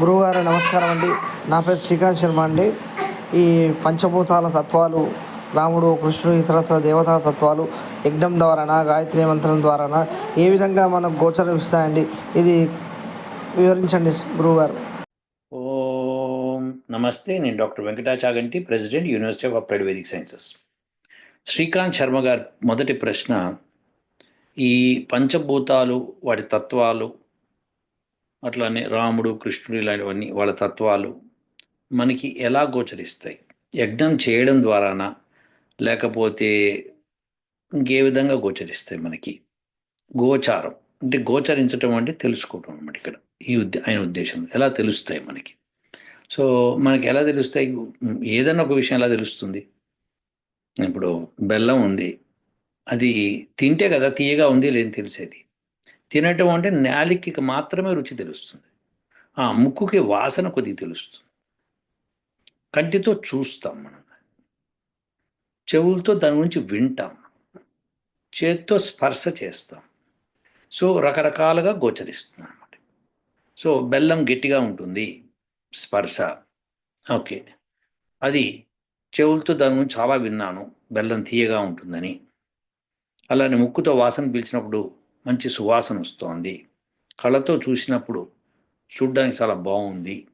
గురువుగారు నమస్కారం అండి. నా పేరు శ్రీకాంత్ శర్మ అండి. ఈ పంచభూతాల తత్వాలు రాముడు కృష్ణుడు ఇతరత్ర దేవతా తత్వాలు యజ్ఞం ద్వారానా గాయత్రి మంత్రం ద్వారానా ఏ విధంగా మనకు గోచరిస్తాయండి ఇది వివరించండి గురువుగారు. ఓం నమస్తే నేను doctor Venkata Chaganti president University of Applied Vedic Sciences. Srikanth Sharma గారు మొదటి ప్రశ్న ఈ పంచభూతాలు వాటి తత్వాలు అట్లానే రాముడు కృష్ణుడు ఇలాంటివన్నీ వాళ్ళ తత్వాలు మనకి ఎలా గోచరిస్తాయి? యజ్ఞం చేయడం ద్వారానా? లేకపోతే ఇంకే విధంగా గోచరిస్తాయి మనకి? గోచారం. అంటే గోచరించడం అంటే తెలుసుకోవటం అన్నమాట ఇక్కడ. ఈ ఉద్దే ఆయన ఉద్దేశం. ఎలా తెలుస్తాయి మనకి? సో మనకి ఎలా తెలుస్తాయి? ఏదైనా ఒక విషయం ఎలా తెలుస్తుంది? ఇప్పుడు బెల్లం ఉంది. అది తింటే కదా తీయగా ఉంది లేని తెలిసేది. తినటం అంటే నాలికకి మాత్రమే రుచి తెలుస్తుంది. ఆ ముక్కుకి వాసన కొద్దిగా తెలుస్తుంది. కంటితో చూస్తాం మనం. చెవులతో దాని గురించి వింటాం. చేత్తో స్పర్శ చేస్తాం. సో రకరకాలుగా గోచరిస్తుంది అనమాట సో బెల్లం గట్టిగా ఉంటుంది. స్పర్శ. ఓకే. అది చెవులతో దాని గురించి చాలా విన్నాను. బెల్లం తీయగా ఉంటుందని. అలానే ముక్కుతో వాసన పీల్చినప్పుడు మంచి సువాసన వస్తోంది. కళ్ళతో చూసినప్పుడు చూడ్డానికి చాలా బాగుంది.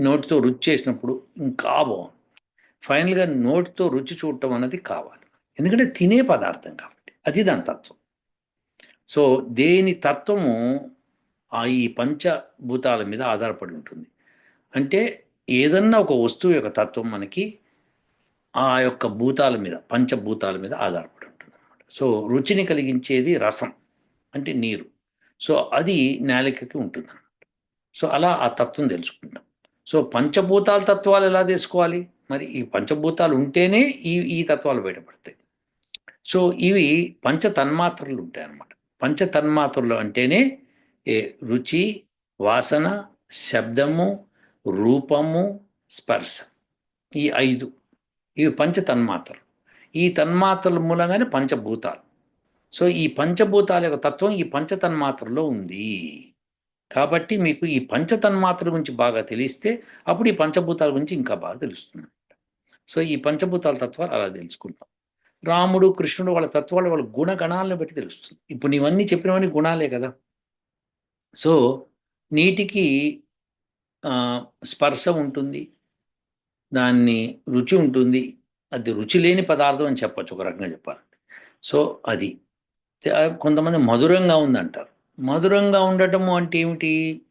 నోటితో రుచి చేసినప్పుడు ఇంకా బాగుంది. ఫైనల్గా నోటితో రుచి చూడటం అన్నది కావాలి. ఎందుకంటే తినే పదార్థం కాబట్టి. అది దాని తత్వం. సో దేని తత్వము ఆ ఈ పంచభూతాల మీద ఆధారపడి ఉంటుంది. అంటే ఏదన్నా ఒక వస్తువు యొక్క తత్వం మనకి ఆ యొక్క భూతాల మీద పంచభూతాల మీద ఆధారపడి సో రుచిని కలిగించేది రసం అంటే నీరు. సో అది నాలికకి ఉంటుంది అనమాట సో అలా ఆ తత్వం తెలుసుకుంటాం సో పంచభూతాల తత్వాలు ఎలా తెలుసుకోవాలి? మరి ఈ పంచభూతాలు ఉంటేనే ఈ ఈ తత్వాలు బయటపడతాయి. సో ఇవి పంచ తన్మాత్రలు ఉంటాయి అన్నమాట పంచ తన్మాత్రలు అంటేనే ఏ రుచి వాసన శబ్దము రూపము స్పర్శ. ఈ ఐదు. ఇవి పంచ తన్మాత్రలు ఈ తన్మాత్రల మూలంగానే పంచభూతాలు. సో ఈ పంచభూతాల యొక్క తత్వం ఈ పంచ తన్మాత్రలో ఉంది. కాబట్టి మీకు ఈ పంచతన్మాత్ర గురించి బాగా తెలిస్తే అప్పుడు ఈ పంచభూతాల గురించి ఇంకా బాగా తెలుస్తుంది. సో ఈ పంచభూతాల తత్వాలు అలా తెలుసుకుంటాం. రాముడు కృష్ణుడు వాళ్ళ తత్వాలు వాళ్ళ గుణగణాలను బట్టి తెలుస్తుంది. ఇప్పుడు నీవన్నీ చెప్పినవన్నీ గుణాలే కదా. సో నీటికి స్పర్శ ఉంటుంది. దాన్ని రుచి ఉంటుంది. అది రుచి లేని పదార్థం అని చెప్పచ్చు ఒక రకంగా చెప్పాలంటే. సో అది. కొంతమంది మధురంగా ఉందంటారు. మధురంగా ఉండటము అంటే ఏమిటి?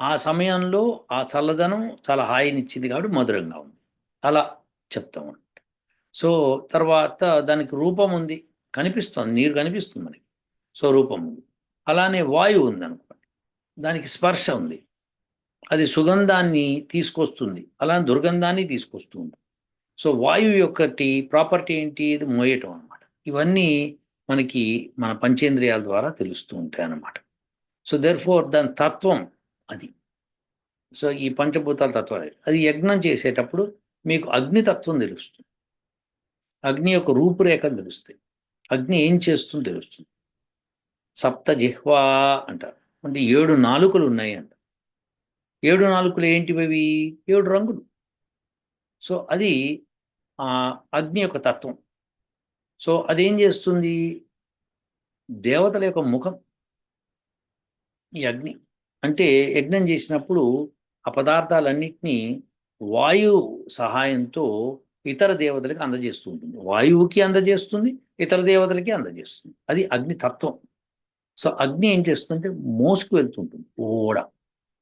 ఆ సమయంలో ఆ చల్లదనం చాలా హాయినిచ్చింది కాబట్టి మధురంగా ఉంది. అలా చెప్తాం అనమాట సో తర్వాత దానికి రూపం ఉంది. కనిపిస్తుంది. నీరు కనిపిస్తుంది మనకి. సో రూపం ఉంది. అలానే వాయువు ఉంది అనుకోండి. దానికి స్పర్శ ఉంది. అది సుగంధాన్ని తీసుకొస్తుంది. అలానే దుర్గంధాన్ని తీసుకొస్తుంది. సో వాయువు యొక్కటి ప్రాపర్టీ ఏంటి? ఇది మోయటం అనమాట ఇవన్నీ మనకి మన పంచేంద్రియాల ద్వారా తెలుస్తూ ఉంటాయి అన్నమాట. సో దెర్ ఫోర్ దాని తత్వం అది. సో ఈ పంచభూతాల తత్వం అది యజ్ఞం చేసేటప్పుడు మీకు అగ్నితత్వం తెలుస్తుంది. అగ్ని యొక్క రూపురేఖ తెలుస్తాయి. అగ్ని ఏం చేస్తుందో తెలుస్తుంది. సప్త జిహ్వా అంటారు. అంటే ఏడు నాలుకలు ఉన్నాయి అంట ఏడు నాలుకలు ఏంటివి ఏడు రంగులు. సో అది అగ్ని యొక్క తత్వం. సో అదేం చేస్తుంది? దేవతల యొక్క ముఖం ఈ అగ్ని. అంటే యజ్ఞం చేసినప్పుడు ఆ పదార్థాలన్నింటినీ వాయువు సహాయంతో ఇతర దేవతలకి అందజేస్తూ ఉంటుంది వాయువుకి అందజేస్తుంది ఇతర దేవతలకి అందజేస్తుంది. అది అగ్ని తత్వం. సో అగ్ని ఏం చేస్తుందంటే మోసుకు వెళ్తుంటుంది. ఓడ.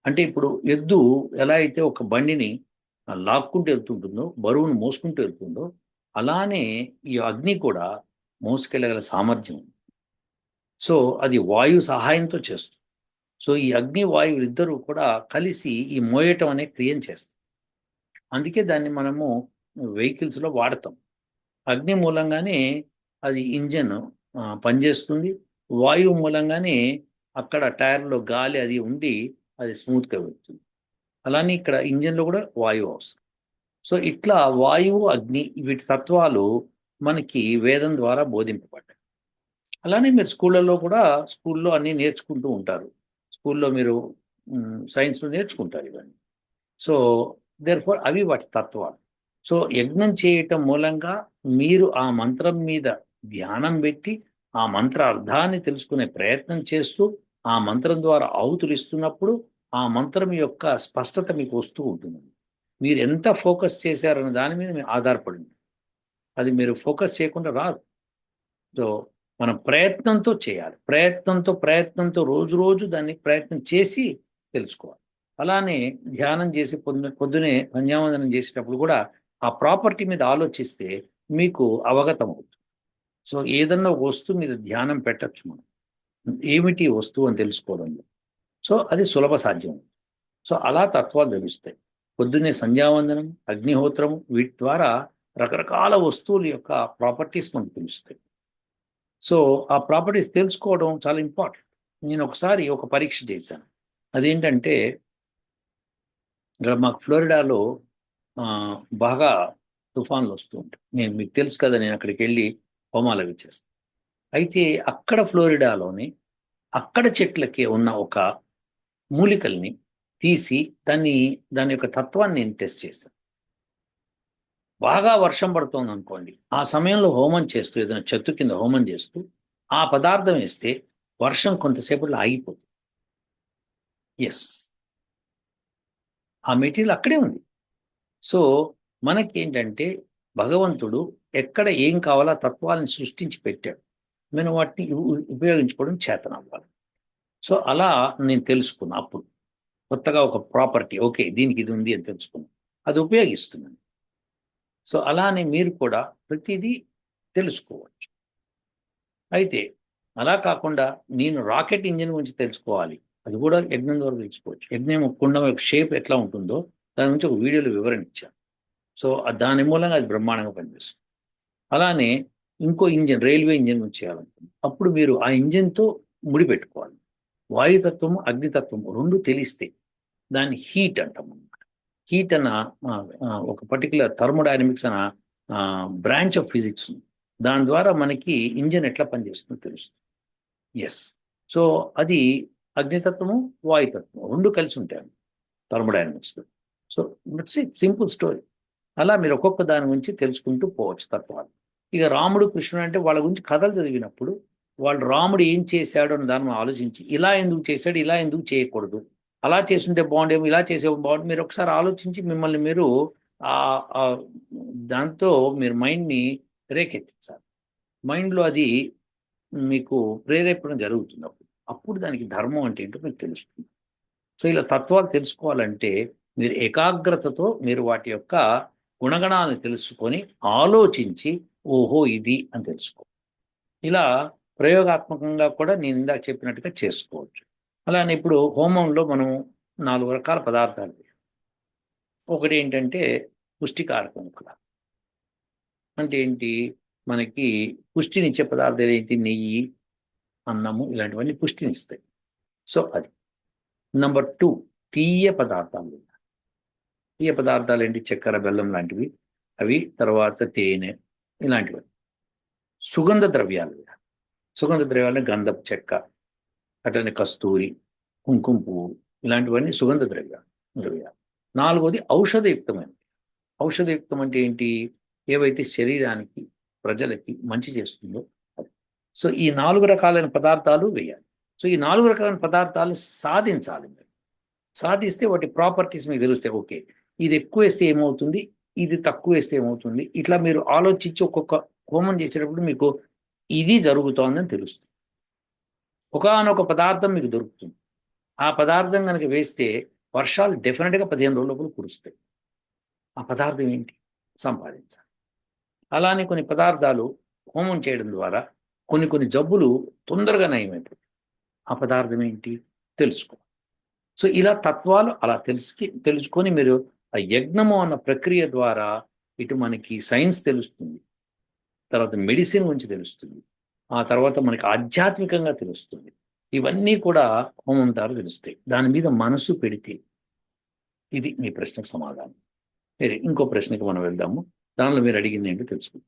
అంటే ఇప్పుడు ఎద్దు ఎలా అయితే ఒక బండిని లాక్కుంటూ వెళ్తుంటుందో బరువును మోసుకుంటూ వెళ్తుందో అలానే ఈ అగ్ని కూడా మోసుకెళ్ళగల సామర్థ్యం ఉంది. సో అది వాయు సహాయంతో చేస్తుంది. సో ఈ అగ్ని వాయువులు ఇద్దరు కూడా కలిసి ఈ మోయటం అనే క్రియను చేస్తాం అందుకే దాన్ని మనము వెహికల్స్లో వాడతాం. అగ్ని మూలంగానే అది ఇంజన్ పనిచేస్తుంది. వాయువు మూలంగానే అక్కడ టైర్లో గాలి అది ఉండి అది స్మూత్గా వెళ్తుంది. అలానే ఇక్కడ ఇంజన్లో కూడా వాయువు అవసరం. సో ఇట్లా వాయువు అగ్ని వీటి తత్వాలు మనకి వేదం ద్వారా బోధింపబడ్డాయి. అలానే మీరు స్కూళ్ళల్లో కూడా స్కూల్లో అన్నీ నేర్చుకుంటూ ఉంటారు. స్కూల్లో మీరు సైన్స్లో నేర్చుకుంటారు ఇవన్నీ. సో దేర్ ఫోర్ అవి వాటి తత్వాలు. సో యజ్ఞం చేయటం మూలంగా మీరు ఆ మంత్రం మీద ధ్యానం పెట్టి ఆ మంత్ర అర్థాన్ని తెలుసుకునే ప్రయత్నం చేస్తూ ఆ మంత్రం ద్వారా అవుతులు ఇస్తున్నప్పుడు ఆ మంత్రం యొక్క స్పష్టత మీకు వస్తూ ఉంటుంది. మీరు ఎంత ఫోకస్ చేశారన్న దాని మీద మీరు ఆధారపడింది. అది మీరు ఫోకస్ చేయకుండా రాదు. సో మనం ప్రయత్నంతో చేయాలి. ప్రయత్నంతో ప్రయత్నంతో రోజు రోజు దాన్ని ప్రయత్నం చేసి తెలుసుకోవాలి. అలానే ధ్యానం చేసి పొద్దు పొద్దునే సంధ్యావందనం చేసేటప్పుడు కూడా ఆ ప్రాపర్టీ మీద ఆలోచిస్తే మీకు అవగతం అవుతుంది. సో ఏదన్నా వస్తువు మీద ధ్యానం పెట్టచ్చు మనం. ఏమిటి వస్తువు అని తెలుసుకోవడంలో? సో అది సులభ సాధ్యం. సో అలా తత్వాలు లభిస్తాయి. పొద్దున్నే సంధ్యావందనం అగ్నిహోత్రం వీటి ద్వారా రకరకాల వస్తువుల యొక్క ప్రాపర్టీస్ మనకు తెలుస్తాయి. సో ఆ ప్రాపర్టీస్ తెలుసుకోవడం చాలా ఇంపార్టెంట్. నేను ఒకసారి ఒక పరీక్ష చేశాను. అదేంటంటే ఇక్కడ మాకు ఫ్లోరిడాలో బాగా తుఫాన్లు వస్తూ ఉంటాయి. నేను మీకు తెలుసు కదా నేను అక్కడికి వెళ్ళి హోమాలు అవి చేస్తాను. అయితే అక్కడ ఫ్లోరిడాలోని అక్కడ చెట్లకి ఉన్న ఒక మూలికల్ని తీసి దాన్ని దాని యొక్క తత్వాన్ని నేను టెస్ట్ చేశాను. బాగా వర్షం పడుతోంది అనుకోండి ఆ సమయంలో హోమం చేస్తూ ఏదైనా చెట్టు కింద హోమం చేస్తూ ఆ పదార్థం వేస్తే వర్షం కొంతసేపట్లో ఆగిపోతుంది. ఎస్ ఆ మెటీరియల్ అక్కడే ఉంది. సో మనకి ఏంటంటే భగవంతుడు ఎక్కడ ఏం కావాలో తత్వాలను సృష్టించి పెట్టాడు. మనం వాటిని ఉపయోగించుకోవడం చేతనవ్వాలి. సో అలా నేను తెలుసుకున్నా అప్పుడు. కొత్తగా ఒక ప్రాపర్టీ ఓకే దీనికి ఇది ఉంది అని తెలుసుకున్నాను అది ఉపయోగిస్తున్నాను. సో అలానే మీరు కూడా ప్రతిదీ తెలుసుకోవచ్చు. అయితే అలా కాకుండా నేను రాకెట్ ఇంజిన్ గురించి తెలుసుకోవాలి. అది కూడా యజ్ఞం ద్వారా తెలుసుకోవచ్చు. యజ్ఞం కుండం యొక్క షేప్ ఎట్లా ఉంటుందో దాని గురించి ఒక వీడియోలో వివరణ ఇచ్చాను. సో దాని మూలంగా అది బ్రహ్మాండంగా పనిచేస్తుంది. అలానే ఇంకో ఇంజిన్ రైల్వే ఇంజిన్ గురించి చేయాలనుకుంటుంది అప్పుడు మీరు ఆ ఇంజిన్తో ముడిపెట్టుకోవాలి. వాయుతత్వము అగ్నితత్వము రెండు తెలిస్తే దాన్ని హీట్ అంటాం అన్నమాట. హీట్ అన్న ఒక పర్టికులర్ థర్మోడైనమిక్స్ అన్న బ్రాంచ్ ఆఫ్ ఫిజిక్స్ ఉంది. దాని ద్వారా మనకి ఇంజన్ ఎట్లా పనిచేస్తుందో తెలుస్తుంది. ఎస్ సో అది అగ్నితత్వము వాయుతత్వము రెండు కలిసి ఉంటాయి థర్మోడైనమిక్స్లో సో ఇట్స్ సింపుల్ స్టోరీ అలా మీరు ఒక్కొక్క దాని గురించి తెలుసుకుంటూ పోవచ్చు తత్వాలు. ఇక రాముడు కృష్ణుడు అంటే వాళ్ళ గురించి కథలు చదివినప్పుడు వాళ్ళు రాముడు ఏం చేశాడు అని దాన్ని ఆలోచించి ఇలా ఎందుకు చేశాడు ఇలా ఎందుకు చేయకూడదు? అలా చేస్తుంటే బాగుండేమో ఇలా చేసే బాగుండు మీరు ఒకసారి ఆలోచించి మిమ్మల్ని మీరు ఆ దాంతో మీరు మైండ్ని రేకెత్తించాలి. మైండ్లో అది మీకు ప్రేరేపణ జరుగుతుంది. అప్పుడు అప్పుడు దానికి ధర్మం అంటే ఏంటో మీకు తెలుస్తుంది. సో ఇలా తత్వాలు తెలుసుకోవాలంటే మీరు ఏకాగ్రతతో మీరు వాటి యొక్క గుణగణాలను తెలుసుకొని ఆలోచించి ఓహో ఇది అని తెలుసుకో ఇలా ప్రయోగాత్మకంగా కూడా నేను ఇందాక చెప్పినట్టుగా చేసుకోవచ్చు. అలానే ఇప్పుడు హోమంలో మనం నాలుగు రకాల పదార్థాలు ఒకటి ఏంటంటే పుష్టికారకం కూడా. అంటే ఏంటి? మనకి పుష్టినిచ్చే పదార్థాలు ఏంటి? నెయ్యి అన్నము ఇలాంటివన్నీ పుష్టినిస్తాయి. సో అది. నంబర్ టూ తీయ పదార్థాలు తీయ పదార్థాలు ఏంటి? చక్కెర బెల్లం లాంటివి. అవి తర్వాత తేనె ఇలాంటివి సుగంధ ద్రవ్యాలు సుగంధ ద్రవ్యాలని గంధపు చెక్క అట్లనే కస్తూరి కుంకుమ పువ్వు ఇలాంటివన్నీ సుగంధ ద్రవ్యాలు ద్రవ్యాలు నాలుగోది ఔషధయుక్తమైనవి. ఔషధయుక్తం అంటే ఏంటి? ఏవైతే శరీరానికి ప్రజలకి మంచి చేస్తుందో అది. సో ఈ నాలుగు రకాలైన పదార్థాలు వేయాలి. సో ఈ నాలుగు రకాలైన పదార్థాలు సాధించాలి మీరు. సాధిస్తే వాటి ప్రాపర్టీస్ మీకు తెలుస్తాయి. ఓకే ఇది ఎక్కువ వేస్తే ఏమవుతుంది? ఇది తక్కువ వేస్తే ఏమవుతుంది? ఇట్లా మీరు ఆలోచించి ఒక్కొక్క హోమం చేసేటప్పుడు మీకు ఇది జరుగుతోందని తెలుస్తుంది. ఒకనొక పదార్థం మీకు దొరుకుతుంది. ఆ పదార్థం కనుక వేస్తే వర్షాలు డెఫినెట్గా పదిహేను రోజుల లోపల కురుస్తాయి. ఆ పదార్థం ఏంటి? సంపాదించాలి. అలానే కొన్ని పదార్థాలు హోమం చేయడం ద్వారా కొన్ని కొన్ని జబ్బులు తొందరగా నయమైపోతాయి. ఆ పదార్థం ఏంటి? తెలుసుకో సో ఇలా తత్వాలు అలా తెలుసుకి తెలుసుకొని మీరు ఆ యజ్ఞము అన్న ప్రక్రియ ద్వారా ఇటు మనకి సైన్స్ తెలుస్తుంది. తర్వాత మెడిసిన్ గురించి తెలుస్తుంది. ఆ తర్వాత మనకి ఆధ్యాత్మికంగా తెలుస్తుంది. ఇవన్నీ కూడా హోమం ద్వారా తెలుస్తాయి. దాని మీద మనసు పెడితే ఇది మీ ప్రశ్నకు సమాధానం. సరే ఇంకో ప్రశ్నకి మనం వెళ్దాము. దానిలో మీరు అడిగింది ఏంటో తెలుసుకుందాం.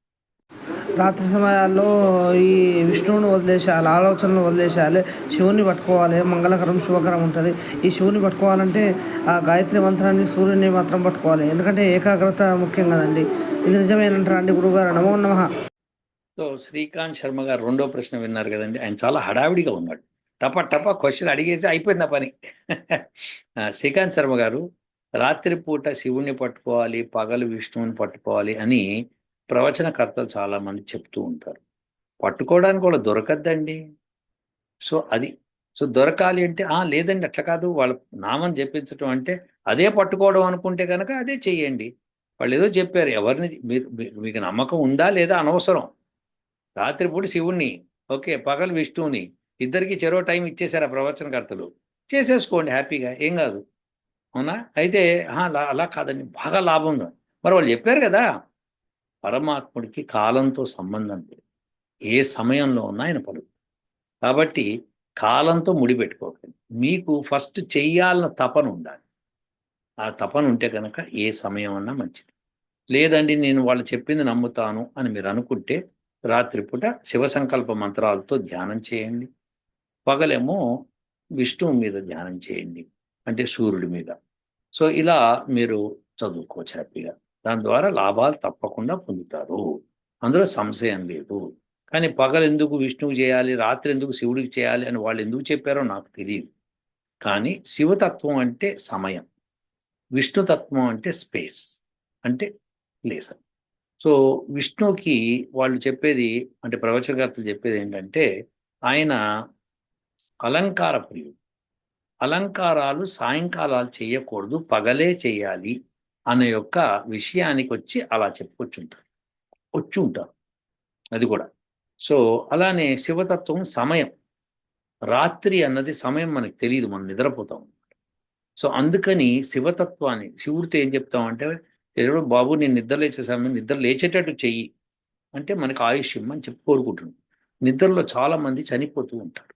రాత్రి సమయాల్లో ఈ విష్ణువుని వదిలేసేయాలి ఆలోచనలు వదిలేసేయాలి. శివుని పట్టుకోవాలి మంగళకరం శుభకరం ఉంటుంది. ఈ శివుని పట్టుకోవాలంటే ఆ గాయత్రి మంత్రాన్ని సూర్యుని మాత్రం పట్టుకోవాలి. ఎందుకంటే ఏకాగ్రత ముఖ్యం కదండి. ఇది నిజమేనంటారా అండి గురువుగారు? నమో నమ. సో శ్రీకాంత్ శర్మ గారు రెండో ప్రశ్న విన్నారు కదండి. ఆయన చాలా హడావిడిగా ఉన్నాడు. టపా టప క్వశ్చన్ అడిగేసి అయిపోయింది ఆ పని. శ్రీకాంత్ శర్మ గారు రాత్రిపూట శివుణ్ణి పట్టుకోవాలి పగలు విష్ణువుని పట్టుకోవాలి అని ప్రవచనకర్తలు చాలా మంది చెప్తూ ఉంటారు. పట్టుకోవడానికి కూడా దొరకద్దండి. సో అది సో దొరకాలి అంటే ఆ లేదండి అట్లా కాదు. వాళ్ళ నామం చెప్పించడం అంటే అదే పట్టుకోవడం అనుకుంటే కనుక అదే చెయ్యండి వాళ్ళు ఏదో చెప్పారు ఎవరిని మీరు మీ- మీకు నమ్మకం ఉందా లేదా అనవసరం. రాత్రిపూట శివుణ్ణి ఓకే పగలు విష్ణువుని ఇద్దరికి చెరో టైం ఇచ్చేశారు ఆ ప్రవచనకర్తలు. చేసేసుకోండి హ్యాపీగా ఏం కాదు. అవునా? అయితే అలా అలా కాదండి బాగా లాభం ఉంది." మరి వాళ్ళు చెప్పారు కదా పరమాత్ముడికి కాలంతో సంబంధం లేదు. ఏ సమయంలో ఉన్నా ఆయన పలు కాబట్టి కాలంతో ముడిపెట్టుకోకండి. మీకు ఫస్ట్ చెయ్యాలన్న తపన ఉండాలి. ఆ తపన ఉంటే కనుక ఏ సమయం అన్నా మంచిది. లేదండి నేను వాళ్ళు చెప్పింది నమ్ముతాను అని మీరు అనుకుంటే రాత్రిపూట శివ సంకల్ప మంత్రాలతో ధ్యానం చేయండి. పగలేమో విష్ణువు మీద ధ్యానం చేయండి. అంటే సూర్యుడి మీద. సో ఇలా మీరు చదువుకోవచ్చు హ్యాపీగా. దాని ద్వారా లాభాలు తప్పకుండా పొందుతారు. అందులో సంశయం లేదు. కానీ పగలు ఎందుకు విష్ణువు చేయాలి? రాత్రి ఎందుకు శివుడికి చేయాలి? అని వాళ్ళు ఎందుకు చెప్పారో నాకు తెలియదు. కానీ శివతత్వం అంటే సమయం. విష్ణుతత్వం అంటే స్పేస్. అంటే ప్లేస్ సో విష్ణుకి వాళ్ళు చెప్పేది అంటే ప్రవచనకర్తలు చెప్పేది ఏంటంటే ఆయన అలంకార ప్రియుడు. అలంకారాలు సాయంకాలాలు చేయకూడదు పగలే చేయాలి అనే యొక్క విషయానికి వచ్చి అలా చెప్పుకొచ్చుంటారు వచ్చి ఉంటారు అది కూడా. సో అలానే శివతత్వం సమయం. రాత్రి అన్నది సమయం మనకు తెలియదు మనం నిద్రపోతాం. సో అందుకని శివతత్వాన్ని శివుడితో ఏం చెప్తామంటే ఎవడో బాబు నేను నిద్ర లేచే సమయం నిద్ర లేచేటట్టు చెయ్యి అంటే మనకు ఆయుష్ ఇమ్మని చెప్పి కోరుకుంటున్నాం. నిద్రలో చాలామంది చనిపోతూ ఉంటారు.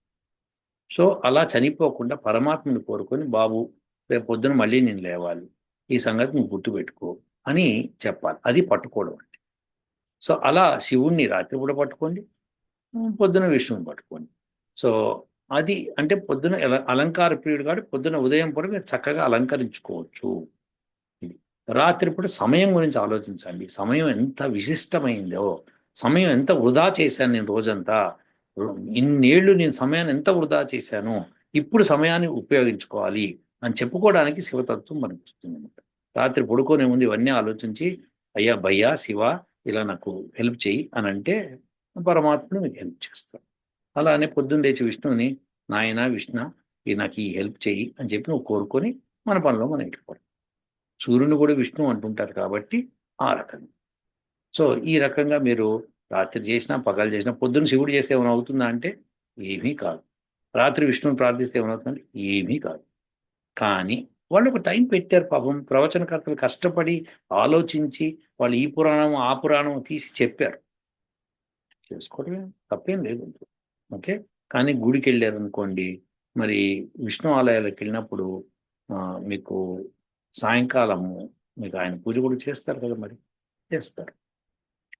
సో అలా చనిపోకుండా పరమాత్మని కోరుకొని బాబు రేపు పొద్దున మళ్ళీ నేను లేవాలి ఈ సంగతి నువ్వు గుర్తుపెట్టుకో అని చెప్పాలి. అది పట్టుకోవడం అంటే. సో అలా శివుణ్ణి రాత్రి కూడా పట్టుకోండి పొద్దున విష్ణువుని పట్టుకోండి. సో అది అంటే పొద్దున అలంకార ప్రియుడు కాబట్టి పొద్దున ఉదయం పూట మీరు చక్కగా అలంకరించుకోవచ్చు. రాత్రిపూట సమయం గురించి ఆలోచించండి. సమయం ఎంత విశిష్టమైందో సమయం ఎంత వృధా చేశాను నేను రోజంతా ఇన్నేళ్ళు నేను సమయాన్ని ఎంత వృధా చేశాను ఇప్పుడు సమయాన్ని ఉపయోగించుకోవాలి అని చెప్పుకోవడానికి శివతత్వం మనకు వస్తుంది అనమాట రాత్రి పడుకోనే ముందు ఇవన్నీ ఆలోచించి అయ్యా భయ్యా శివ ఇలా నాకు హెల్ప్ చేయి అని అంటే పరమాత్ముడు మీకు హెల్ప్ చేస్తాడు. అలానే పొద్దున్న లేచి విష్ణువుని నాయన విష్ణు ఈ నాకు ఈ హెల్ప్ చేయి అని చెప్పి నువ్వు కోరుకొని మన పనిలో మనం వెళ్ళిపోవడం సూర్యుని కూడా విష్ణు అంటుంటారు కాబట్టి ఆ రకంగా. సో ఈ రకంగా మీరు రాత్రి చేసినా పగలు చేసినా పొద్దున్న శివుడు చేస్తే ఏమైనా అవుతుందా అంటే ఏమీ కాదు. రాత్రి విష్ణువుని ప్రార్థిస్తే ఏమవుతుందంటే ఏమీ కాదు. కానీ వాళ్ళు ఒక టైం పెట్టారు పాపం. ప్రవచనకర్తలు కష్టపడి ఆలోచించి వాళ్ళు ఈ పురాణం ఆ పురాణం తీసి చెప్పారు. చేసుకోవడమే తప్పేం లేదు ఓకే? కానీ గుడికి వెళ్ళారు అనుకోండి మరి విష్ణు ఆలయాలకు వెళ్ళినప్పుడు ఆ, మీకు సాయంకాలము మీకు ఆయన పూజ కూడా చేస్తారు కదా మరి? చేస్తారు.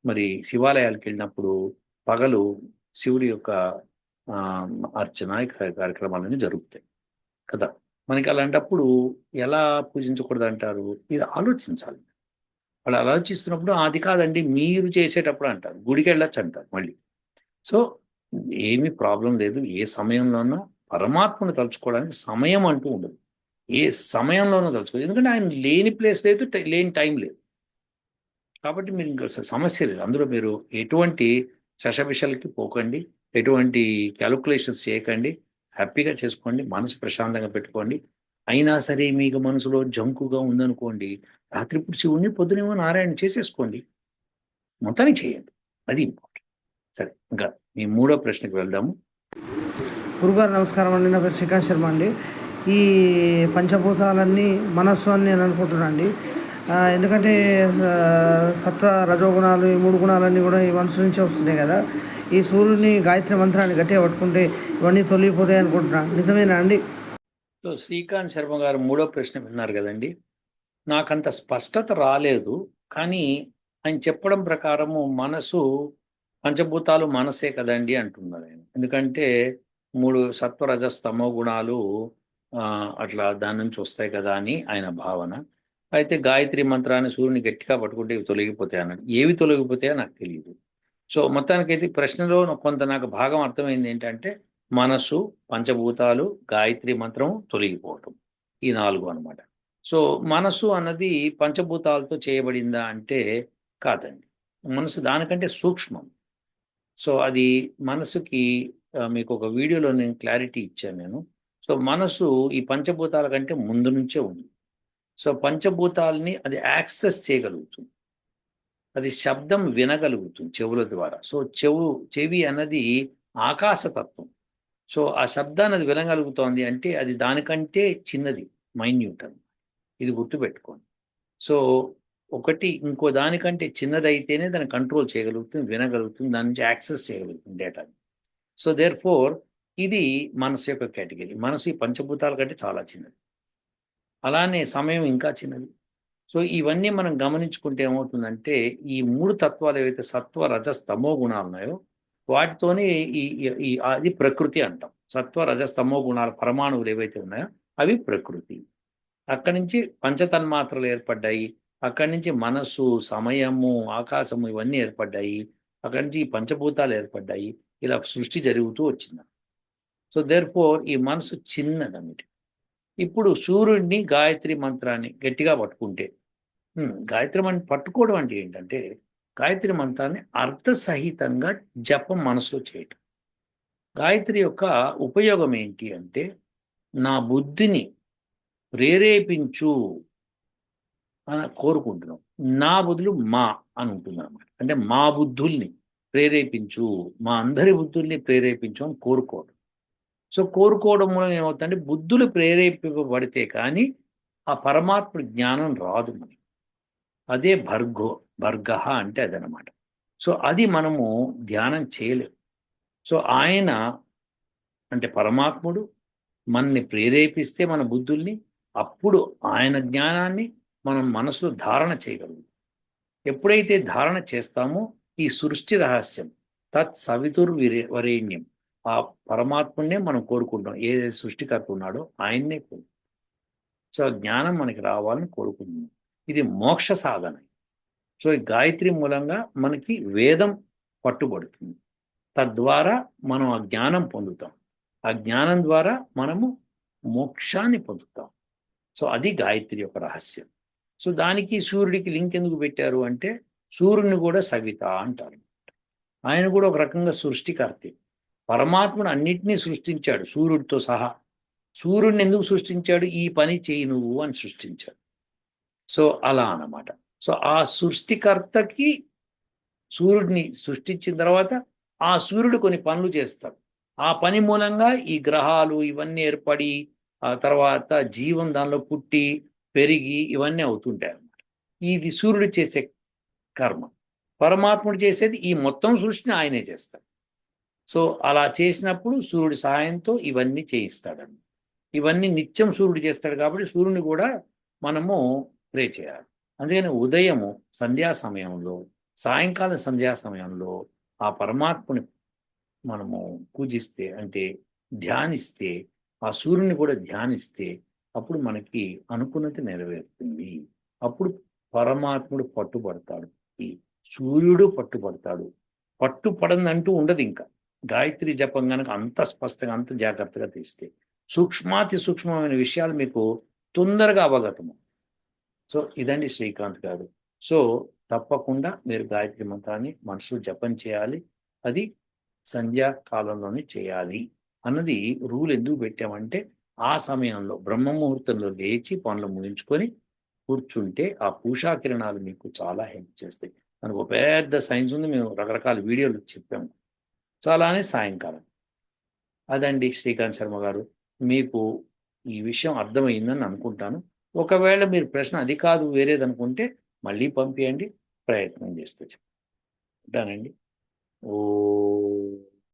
మరి శివాలయాలకు వెళ్ళినప్పుడు పగలు శివుడి యొక్క ఆ, అర్చన కార్యక్రమాలన్నీ జరుగుతాయి కదా? మనకి అలాంటప్పుడు ఎలా పూజించకూడదు అంటారు ఇది ఆలోచించాలి. వాళ్ళు ఆలోచిస్తున్నప్పుడు అది కాదండి మీరు చేసేటప్పుడు అంటారు. గుడికి వెళ్ళొచ్చు అంటారు మళ్ళీ. సో ఏమీ ప్రాబ్లం లేదు. ఏ సమయంలోనూ పరమాత్మను తలుచుకోవడానికి సమయం అంటూ ఉండదు. ఏ సమయంలోనూ తలుచుకోలేదు ఎందుకంటే ఆయన లేని ప్లేస్ లేదు లేని టైం లేదు. కాబట్టి మీరు ఇంకా సమస్య లేదు. అందులో మీరు ఎటువంటి శశభిషలకి పోకండి ఎటువంటి క్యాలిక్యులేషన్స్ చేయకండి హ్యాపీగా చేసుకోండి మనసు ప్రశాంతంగా పెట్టుకోండి. అయినా సరే మీకు మనసులో జంకుగా ఉందనుకోండి రాత్రిపూట శివుణ్ణి పొద్దునేమో నారాయణ చేసేసుకోండి. మొత్తానికి చేయండి. అది ఇంపార్టెంట్. సరే ఇంకా మీ మూడో ప్రశ్నకు వెళ్దాము. గురుగారు నమస్కారం అండి. నా పేరు శ్రీకాంత్ శర్మ అండి. ఈ పంచభూతాలన్నీ మనస్సు అని నేను అనుకుంటున్నాను అండి ఎందుకంటే సత్వ రజోగుణాలు ఈ మూడు గుణాలన్నీ కూడా ఈ మనసు నుంచే వస్తున్నాయి కదా. ఈ సూర్యుని గాయత్రి మంత్రాన్ని గట్టిగా పట్టుకుంటే ఇవన్నీ తొలగిపోతాయి అనుకుంటున్నాను నిజమేనా అండి? సో శ్రీకాంత్ శర్మ గారు మూడో ప్రశ్న విన్నారు కదండి. నాకంత స్పష్టత రాలేదు కానీ ఆయన చెప్పడం ప్రకారము మనసు పంచభూతాలు మనసే కదండి అంటున్నారు ఆయన. ఎందుకంటే మూడు సత్వరజ స్తమో గుణాలు అట్లా దాని నుంచి వస్తాయి కదా అని ఆయన భావన. అయితే గాయత్రి మంత్రాన్ని సూర్యుని గట్టిగా పట్టుకుంటే ఇవి తొలగిపోతాయి అన్నాడు. ఏవి తొలగిపోతాయో నాకు తెలియదు సో మొత్తానికైతే ప్రశ్నలో కొంత నాకు భాగం అర్థమైంది ఏంటంటే మనస్సు పంచభూతాలు గాయత్రి మంత్రం తొలగిపోవటం. ఈ నాలుగు అన్నమాట. సో మనస్సు అన్నది పంచభూతాలతో చేయబడిందా అంటే కాదండి. మనసు దానికంటే సూక్ష్మం. సో అది మనసుకి మీకు ఒక వీడియోలో నేను క్లారిటీ ఇచ్చాను నేను. సో మనసు ఈ పంచభూతాల కంటే ముందు నుంచే ఉంది. సో పంచభూతాలని అది యాక్సెస్ చేయగలుగుతుంది. అది శబ్దం వినగలుగుతుంది చెవుల ద్వారా. సో చెవు చెవి అన్నది ఆకాశతత్వం. సో ఆ శబ్దాన్ని అది వినగలుగుతోంది అంటే అది దానికంటే చిన్నది మైన్యూట్ అని ఇది గుర్తుపెట్టుకోండి. సో ఒకటి ఇంకో దానికంటే చిన్నదైతేనే దాన్ని కంట్రోల్ చేయగలుగుతుంది వినగలుగుతుంది దాని నుంచి యాక్సెస్ చేయగలుగుతుంది డేటాని. సో దేర్ ఫోర్ ఇది మనసు యొక్క కేటగిరీ. మనసు ఈ పంచభూతాల కంటే చాలా చిన్నది. అలానే సమయం ఇంకా చిన్నది. సో ఇవన్నీ మనం గమనించుకుంటే ఏమవుతుందంటే ఈ మూడు తత్వాలు ఏవైతే సత్వ రజ గుణాలు ఉన్నాయో వాటితోనే ఈ ఈ- అది ప్రకృతి అంటాం. సత్వ రజ స్తమో గుణాల పరమాణువులు ఏవైతే ఉన్నాయో అవి ప్రకృతి. అక్కడి నుంచి పంచతన్మాత్రలు ఏర్పడ్డాయి. అక్కడి నుంచి మనస్సు సమయము ఆకాశము ఇవన్నీ ఏర్పడ్డాయి. అక్కడి నుంచి ఈ పంచభూతాలు ఏర్పడ్డాయి. ఇలా సృష్టి జరుగుతూ వచ్చింది. సో దేర్ ఫోర్ ఈ మనసు చిన్నదన్నమాట. ఇప్పుడు సూర్యుడిని గాయత్రి మంత్రాన్ని గట్టిగా పట్టుకుంటే గాయత్రి మంత్రం పట్టుకోవడం అంటే ఏంటంటే గాయత్రి మంత్రాన్ని అర్థసహితంగా జపం మనసులో చేయటం. గాయత్రి యొక్క ఉపయోగం ఏంటి అంటే నా బుద్ధిని ప్రేరేపించు అని కోరుకుంటున్నాం. నా బుద్ధులు మా అని ఉంటుంది అనమాట అంటే మా బుద్ధుల్ని ప్రేరేపించు మా అందరి బుద్ధుల్ని ప్రేరేపించు అని కోరుకోవడం. సో కోరుకోవడం మూలం ఏమవుతుందంటే బుద్ధులు ప్రేరేపింపబడితే కానీ ఆ పరమాత్ముడి జ్ఞానం రాదు మనకి. అదే భర్గో భర్గ అంటే అదనమాట సో అది మనము ధ్యానం చేయలేము సో ఆయన అంటే పరమాత్ముడు మనని ప్రేరేపిస్తే మన బుద్ధుల్ని అప్పుడు ఆయన జ్ఞానాన్ని మనం మనసులో ధారణ చేయగలము ఎప్పుడైతే ధారణ చేస్తామో ఈ సృష్టి రహస్యం తత్ సవితుర్ వరేణ్యం. ఆ పరమాత్మనే మనం కోరుకుంటాం. ఏ సృష్టికర్త ఉన్నాడో ఆయన్నే కోరుకుంటాం సో ఆ జ్ఞానం మనకి రావాలని కోరుకుంటున్నాం. ఇది మోక్ష సాధన. సో ఈ గాయత్రి మూలంగా మనకి వేదం పట్టుబడుతుంది. తద్వారా మనం ఆ జ్ఞానం పొందుతాం. ఆ జ్ఞానం ద్వారా మనము మోక్షాన్ని పొందుతాం. సో అది గాయత్రి యొక్క రహస్యం. సో దానికి సూర్యుడికి లింక్ ఎందుకు పెట్టారు అంటే సూర్యుని కూడా సవిత అంటారు. ఆయన కూడా ఒక రకంగా సృష్టికర్తే. పరమాత్ముడు అన్నిటినీ సృష్టించాడు సూర్యుడితో సహా. సూర్యుడిని ఎందుకు సృష్టించాడు? ఈ పని చేయి నువ్వు అని సృష్టించాడు. సో అలా అన్నమాట. సో ఆ సృష్టికర్తకి సూర్యుడిని సృష్టించిన తర్వాత ఆ సూర్యుడు కొన్ని పనులు చేస్తాడు. ఆ పని మూలంగా ఈ గ్రహాలు ఇవన్నీ ఏర్పడి ఆ తర్వాత జీవం దానిలో పుట్టి పెరిగి ఇవన్నీ అవుతుంటాయి అన్నమాట. ఇది సూర్యుడు చేసే కర్మ. పరమాత్ముడు చేసేది ఈ మొత్తం సృష్టిని ఆయనే చేస్తాడు. సో అలా చేసినప్పుడు సూర్యుడి సహాయంతో ఇవన్నీ చేయిస్తాడని ఇవన్నీ నిత్యం సూర్యుడు చేస్తాడు కాబట్టి సూర్యుని కూడా మనము ప్రే చేయాలి. అందుకని ఉదయము సంధ్యా సమయంలో సాయంకాలం సంధ్యా సమయంలో ఆ పరమాత్మని మనము పూజిస్తే అంటే ధ్యానిస్తే ఆ సూర్యుని కూడా ధ్యానిస్తే అప్పుడు మనకి అనుకున్నది నెరవేరుతుంది. అప్పుడు పరమాత్ముడు పట్టుబడతాడు. ఈ సూర్యుడు పట్టుబడతాడు. పట్టుపడందంటూ ఉండదు ఇంకా. గాయత్రి జపం కనుక అంత స్పష్టంగా అంత జాగ్రత్తగా తీస్తే సూక్ష్మాతి సూక్ష్మమైన విషయాలు మీకు తొందరగా అవగతము. సో ఇదండి శ్రీకాంత్ గారు. సో తప్పకుండా మీరు గాయత్రి మంత్రాన్ని మనసులో జపం చేయాలి. అది సంధ్యా కాలంలోనే చేయాలి అన్నది రూల్ ఎందుకు పెట్టామంటే ఆ సమయంలో బ్రహ్మ ముహూర్తంలో లేచి పనులు ముగించుకొని కూర్చుంటే ఆ పూషా కిరణాలు మీకు చాలా హెల్ప్ చేస్తాయి. మనకు ఒక పెద్ద సైన్స్ ఉంది మేము రకరకాల వీడియోలు చెప్పాము. సో అలానే సాయంకాలం. అదండి శ్రీకాంత్ శర్మ గారు. మీకు ఈ విషయం అర్థమైందని అనుకుంటాను. ఒకవేళ మీరు ప్రశ్న అది కాదు వేరేది అనుకుంటే మళ్ళీ పంపించండి ప్రయత్నం చేస్తే ఉంటానండి. ఓ